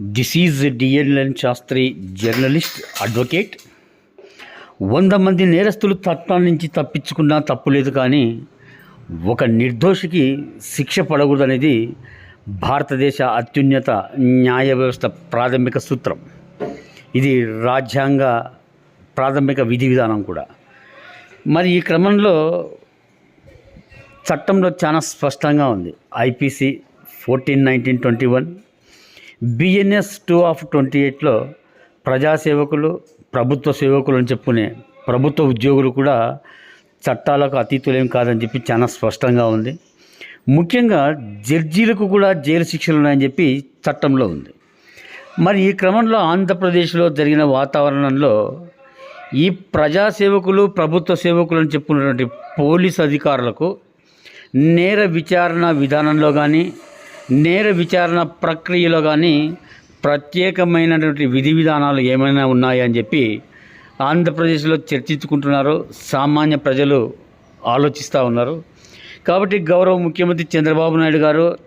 This is DNN Sastry journalist advocate. వంద మంది నేరస్తులు తత్వం నుంచి తప్పించుకున్నా తప్పులేదు కానీ ఒక నిర్దోషికి శిక్ష పడకూడదనేది భారతదేశ అత్యున్నత న్యాయ వ్యవస్థ ప్రాథమిక సూత్రం. ఇది రాజ్యాంగ ప్రాథమిక విధి విధానం కూడా. మరి ఈ క్రమంలో చట్టంలో చాలా స్పష్టంగా ఉంది. IPC fourteen nineteen twenty one BNS two of twenty ఎయిట్లో ప్రజాసేవకులు ప్రభుత్వ సేవకులు అని చెప్పుకునే ప్రభుత్వ ఉద్యోగులు కూడా చట్టాలకు అతీతులేం కాదని చెప్పి చాలా స్పష్టంగా ఉంది. ముఖ్యంగా జడ్జీలకు కూడా జైలు శిక్షలు ఉన్నాయని చెప్పి చట్టంలో ఉంది. మరి ఈ క్రమంలో ఆంధ్రప్రదేశ్లో జరిగిన వాతావరణంలో ఈ ప్రజాసేవకులు ప్రభుత్వ సేవకులు అని చెప్పుకున్నటువంటి పోలీస్ అధికారులకు నేర విచారణ విధానంలో కానీ నేర విచారణ ప్రక్రియలో కానీ ప్రత్యేకమైనటువంటి విధి విధానాలు ఏమైనా ఉన్నాయా అని చెప్పి ఆంధ్రప్రదేశ్లో చర్చించుకుంటున్నారు. సామాన్య ప్రజలు ఆలోచిస్తూ ఉన్నారు. కాబట్టి గౌరవ ముఖ్యమంత్రి చంద్రబాబు నాయుడు గారు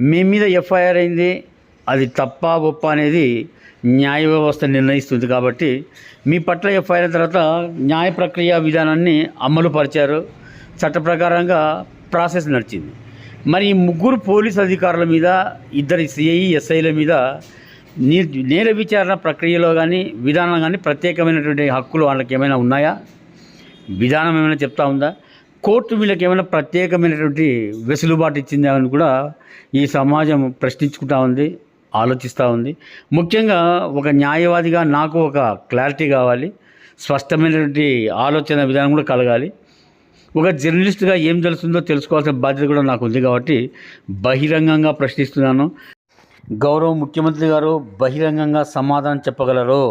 మీ మీద ఎఫ్ఐఆర్ అయింది అది తప్ప ఒప్ప అనేది న్యాయ వ్యవస్థ నిర్ణయిస్తుంది కాబట్టి మీ పట్ల ఎఫ్ఐఆర్ అయిన తర్వాత న్యాయ ప్రక్రియ విధానాన్ని అమలు పరిచారు. చట్ట ప్రకారంగా ప్రాసెస్ నడిచింది. మరి ఈ ముగ్గురు పోలీస్ అధికారుల మీద ఇద్దరు సిఐ ఎస్ఐల మీద నేర విచారణ ప్రక్రియలో కానీ విధానం కానీ ప్రత్యేకమైనటువంటి హక్కులు వాళ్ళకి ఏమైనా ఉన్నాయా? విధానం ఏమైనా చెప్తా ఉందా? కోర్టు వీళ్ళకి ఏమైనా ప్రత్యేకమైనటువంటి వెసులుబాటు ఇచ్చిందా అని కూడా ఈ సమాజం ప్రశ్నించుకుంటా ఉంది ఆలోచిస్తూ ఉంది. ముఖ్యంగా ఒక న్యాయవాదిగా నాకు ఒక క్లారిటీ కావాలి స్పష్టమైనటువంటి ఆలోచన విధానం కూడా కలగాలి. ఒక జర్నలిస్ట్గా ఏం తెలుస్తుందో తెలుసుకోవాల్సిన బాధ్యత కూడా నాకు ఉంది కాబట్టి బహిరంగంగా ప్రశ్నిస్తున్నాను. గౌరవ ముఖ్యమంత్రి గారు బహిరంగంగా సమాధానం చెప్పగలరు?